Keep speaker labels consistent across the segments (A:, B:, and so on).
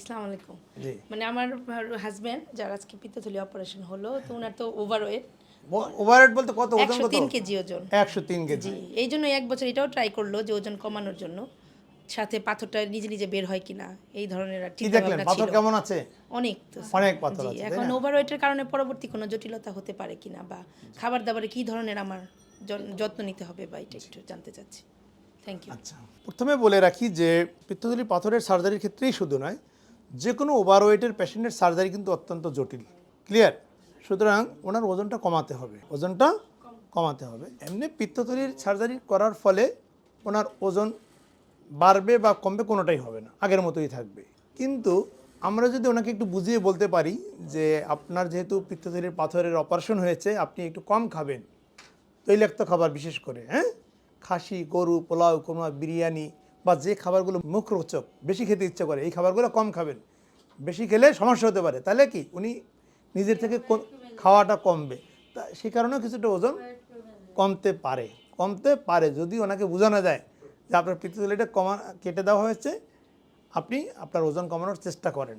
A: জি সালাম আলাইকুম মানে আমার হাজবেন্ড যার আজকে পিত্তথলি অপারেশন হলো তো ওনার তো ওভারওয়েট
B: ওভারহেড বলতে কত ওজন কত?
A: তিন কেজি ওজন।
B: একশো তিন কেজি।
A: জি এই জন্য এক বছর এটাও ট্রাই করল যে ওজন কমানোর জন্য। সাথে পাথরটা নিজে নিজে বের হয় কিনা এই ধরনের আর
B: কি
A: চিন্তা
B: দেখলেন? পাথর কেমন আছে?
A: অনেক তো।
B: অনেক পাথর আছে
A: এখন ওভারওয়েটের কারণে পরবর্তী কোনো জটিলতা হতে পারে কিনা বা খাবার দাবারে কি ধরনের আমার যত্ন নিতে হবে বা এটা একটু জানতে চাচ্ছি। থ্যাংক ইউ
B: আচ্ছা প্রথমে বলে রাখি যে পিত্তথলি পাথরের সার্জারির ক্ষেত্রেই শুধু নয় যে কোনো ওভারওয়েটের পেশেন্টের সার্জারি কিন্তু অত্যন্ত জটিল। ক্লিয়ার সুতরাং ওনার ওজনটা কমাতে হবে। ওজনটা কমাতে হবে। এমনি পিত্তথলির সার্জারি করার ফলে ওনার ওজন বাড়বে বা কমবে কোনোটাই হবে না। আগের মতোই থাকবে। কিন্তু আমরা যদি ওনাকে একটু বুঝিয়ে বলতে পারি যে আপনার যেহেতু পিত্তথলির পাথরের অপারেশন হয়েছে, আপনি একটু কম খাবেন। তৈলাক্ত খাবার বিশেষ করে হ্যাঁ? খাসি, গরু, পোলাও কোরমা বিরিয়ানি বা যে খাবারগুলো মুখরোচক, বেশি খেতে ইচ্ছে করে, এই খাবারগুলো কম খাবেন। বেশি খেলে সমস্যা হতে পারে। তাহলে কি? উনি নিজের থেকে খাওয়াটা কমবে। তা সে কারণেও কিছুটা ওজন কমতে পারে। কমতে পারে। যদি ওনাকে বোঝানো যায় যে আপনার পিত্তথলিটা কমা কেটে দেওয়া হয়েছে, আপনি আপনার ওজন কমানোর চেষ্টা করেন।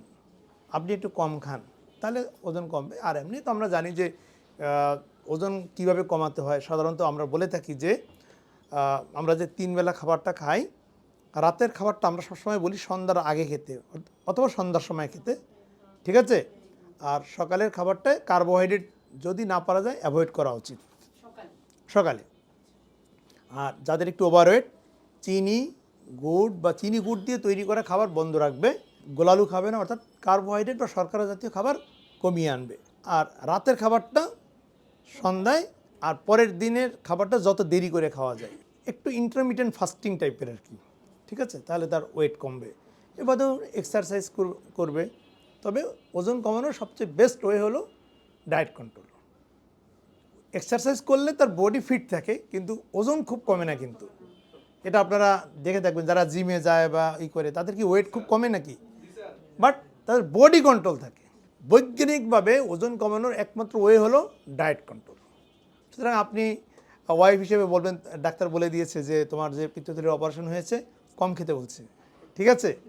B: আপনি একটু কম খান, তাহলে ওজন কমবে। আর এমনি তো আমরা জানি যে ওজন কীভাবে কমাতে হয়। সাধারণত আমরা বলে থাকি যে আমরা যে তিন বেলা খাবারটা খাই রাতের খাবারটা আমরা সবসময় বলি সন্ধ্যার আগে খেতে, অথবা সন্ধ্যার সময় খেতে, ঠিক আছে? আর সকালের খাবারটায় কার্বোহাইড্রেট যদি না পারা যায় অ্যাভয়েড করা উচিত। সকালে। আর যাদের একটু ওভারওয়েট চিনি, গুড় বা চিনি গুড় দিয়ে তৈরি করা খাবার বন্ধ রাখবে গোলালু খাবে না, অর্থাৎ কার্বোহাইড্রেট বা শর্করা জাতীয় খাবার কমিয়ে আনবে। আর রাতের খাবারটা সন্ধ্যায়, আর পরের দিনের খাবারটা যত দেরি করে খাওয়া যায়, একটু ইন্টারমিডিয়েন্ট ফাস্টিং টাইপের আর কি। ঠিক আছে? তাহলে তার ওয়েট কমবে। এবার ধরুন এক্সারসাইজ করবে। তবে ওজন কমানোর সবচেয়ে বেস্ট ওয়ে হলো ডায়েট কন্ট্রোল এক্সারসাইজ করলে তার বডি ফিট থাকে, কিন্তু ওজন খুব কমে না কিন্তু। এটা আপনারা দেখে থাকবেন, যারা জিমে যায় বা ই করে, তাদের কি ওয়েট খুব কমে নাকি? বাট তাদের বডি কন্ট্রোল থাকে। বৈজ্ঞানিকভাবে ওজন কমানোর একমাত্র ওয়ে হলো ডায়েট কন্ট্রোল সুতরাং আপনি ওয়াইফ হিসেবে বলবেন, ডাক্তার বলে দিয়েছে যে তোমার যে পিত্তথলির অপারেশন হয়েছে কম খেতে বলছে। ঠিক আছে?